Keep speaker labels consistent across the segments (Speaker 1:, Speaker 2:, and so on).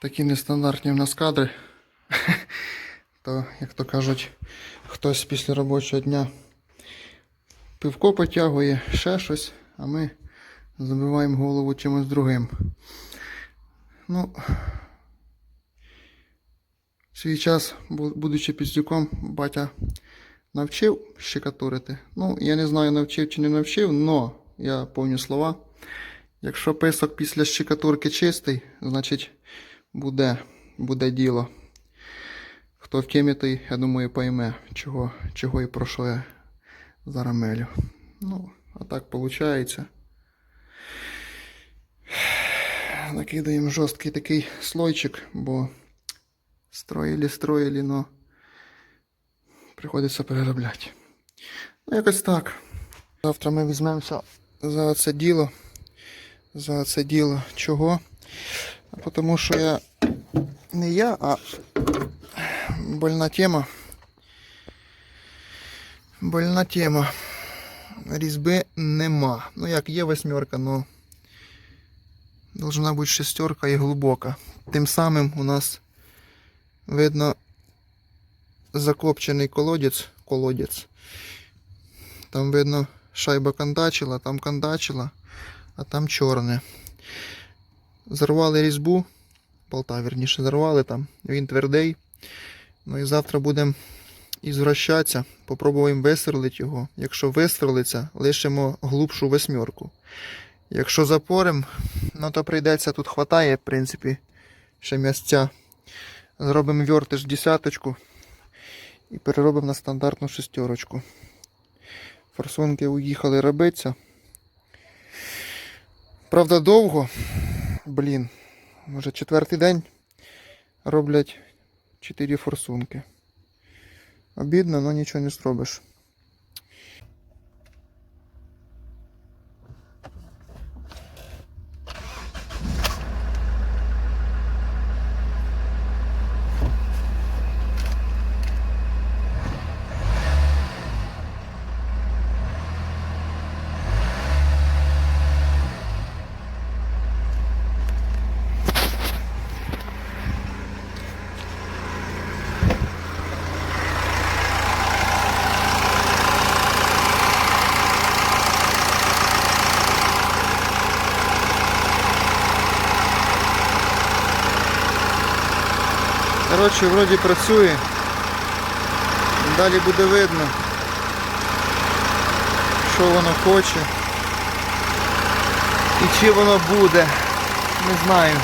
Speaker 1: Такі нестандартні в нас кадри. То, як то кажуть, хтось після робочого дня пивко потягує, ще щось, а ми забиваємо голову чимось другим. Ну, свій час, будучи піздюком, батя навчив щекатурити. Ну, я не знаю, навчив чи не навчив, но я помню слова. Якщо писок після щекатурки чистий, значить буде, буде діло. Хто в темі, той, я думаю, пойме, чого, чого і про що я зараз мелю. Ну, а так виходить. Накидаємо жорсткий такий слойчик, бо строїлі, строїлі, но приходиться переробляти. Ну, якось так. Завтра ми візьмемося за це діло. За це діло чого? А Тому що я не я, а больна тема. Больна тема. Різьби нема. Ну як є восьмерка, але должна бути шестерка і глибока. Тим самим у нас видно закопчений колодець. колодець. Там видно шайба кондачила, там кондачила, а там чорне. Зарвали різьбу, болта, вірніше, зарвали там. Він твердий. Ну і завтра будемо ізвращатися, попробуємо вистрелити його. Якщо вистрелиться, лишимо глубшу восьмерку. Якщо запорим, ну то прийдеться тут хватає, в принципі, ще місця. Зробимо вертиш десяточку і переробимо на стандартну шестерочку. Форсунки уїхали робитися. Правда, довго. Блін, може четвертий день роблять 4 форсунки. Обідно, але нічого не зробиш. Коротше, вроді працює. Далі буде видно, що воно хоче. І чи воно буде. Не знаю.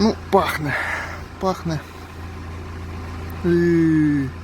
Speaker 1: Ну, пахне. Пахне. І...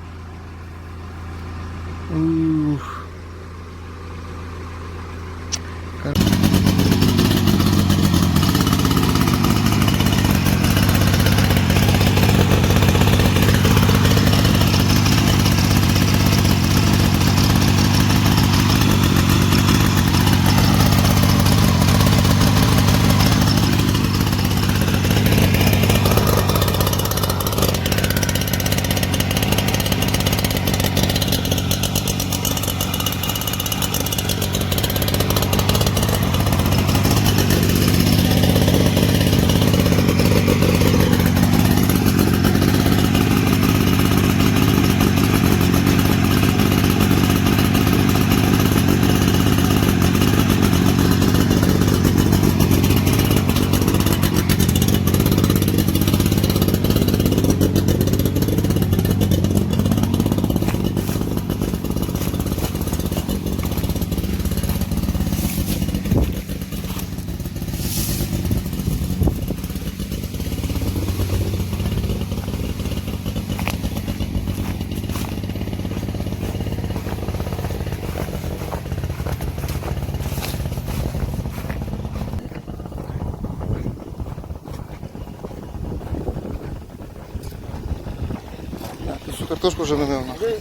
Speaker 1: всю картошку вже напевно.
Speaker 2: Ви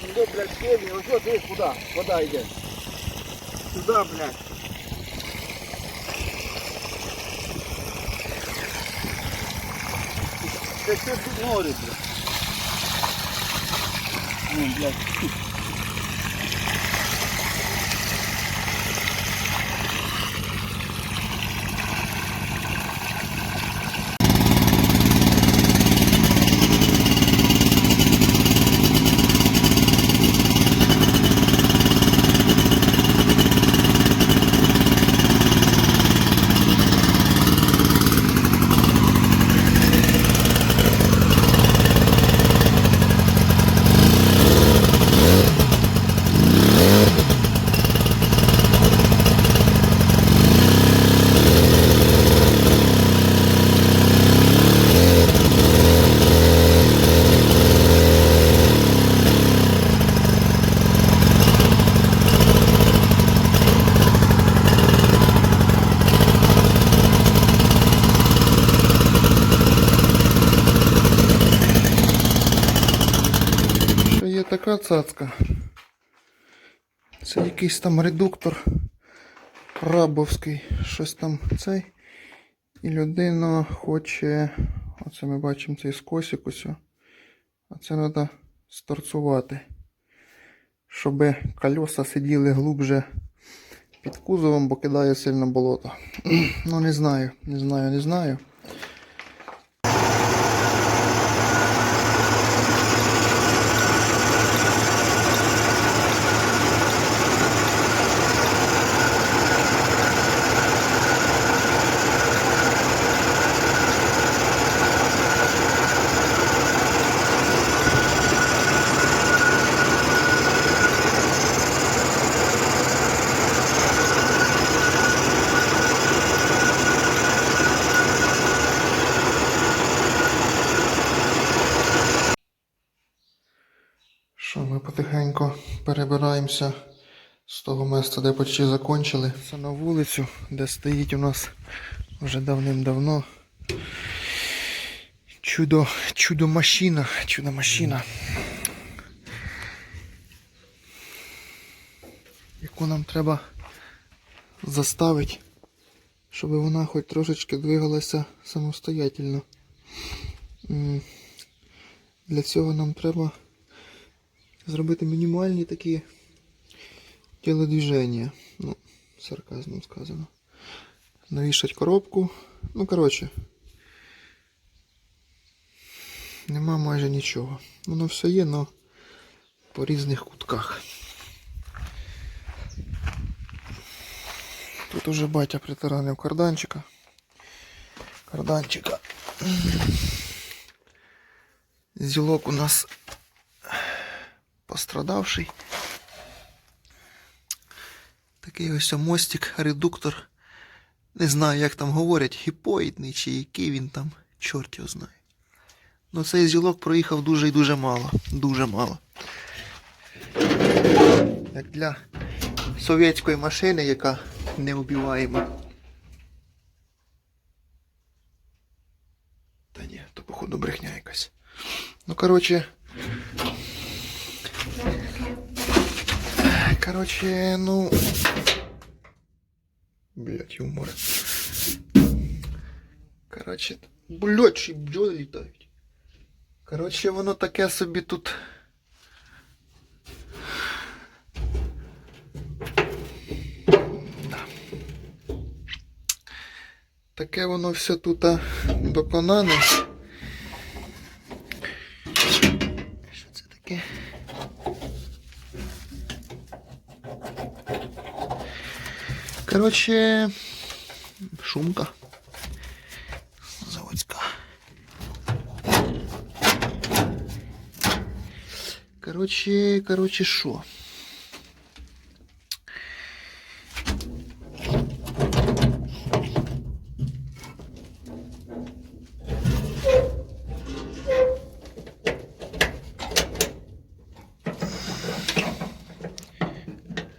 Speaker 2: сюди, блядь, сьогодні, ось от дивись куди, вода йде. Сюди, блядь. Це все тут море, блядь. Ну, блядь.
Speaker 1: Така цацка. Це якийсь там редуктор рабовський. Щось там цей. І людина хоче. Оце ми бачимо цей скосик ось. А це треба сторцувати. Щоб колеса сиділи глубже під кузовом, бо кидає сильно болото. Ну не знаю, не знаю, не знаю. Що ми потихеньку перебираємося з того місця, де почти закончили. Це на вулицю, де стоїть у нас вже давним-давно чудо, чудо машина, чудо машина. Яку нам треба заставити, щоб вона хоч трошечки двигалася самостоятельно. Для цього нам треба зробити мінімальні такі тілодвіження. Ну, сарказмом сказано. Навішать коробку. Ну, коротше. Нема майже нічого. Воно все є, але по різних кутках. Тут уже батя притаранив карданчика. Карданчика. Зілок у нас пострадавший. Такий ось мостик, редуктор. Не знаю, як там говорять, гіпоїдний чи який він там, чорт його знає. Ну цей зілок проїхав дуже і дуже мало. Дуже мало. Як для совєтської машини, яка неубиваєма. Та ні, то походу брехня якась. Ну, коротше. Короче, ну. Блять, юмор. Короче, блять, ще бджоли. Короче, воно таке собі тут. Таке воно все тут доконане. Короче, шумка. Заводська. Короче, короче, що?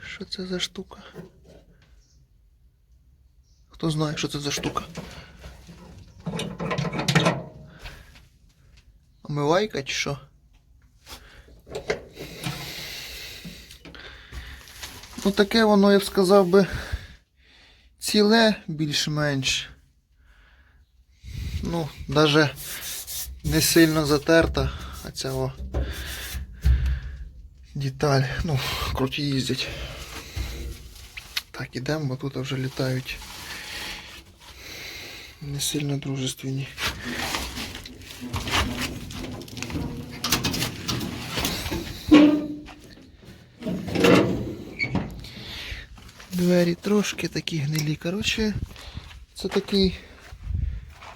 Speaker 1: Що це за штука? Хто знає, що це за штука? Омивайка чи що? Ну таке воно, я б сказав би, ціле більш-менш. Ну, навіть не сильно затерта, а ця о деталь. Ну, круті їздять. Так, ідемо, бо тут вже літають не сильно дружественні. Двері трошки такі гнилі. Коротше, це такий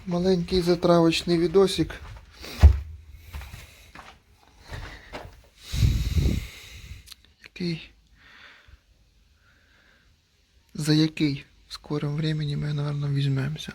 Speaker 1: маленький затравочний відосик. Який. За який в скором времени ми, наверное, візьмемося.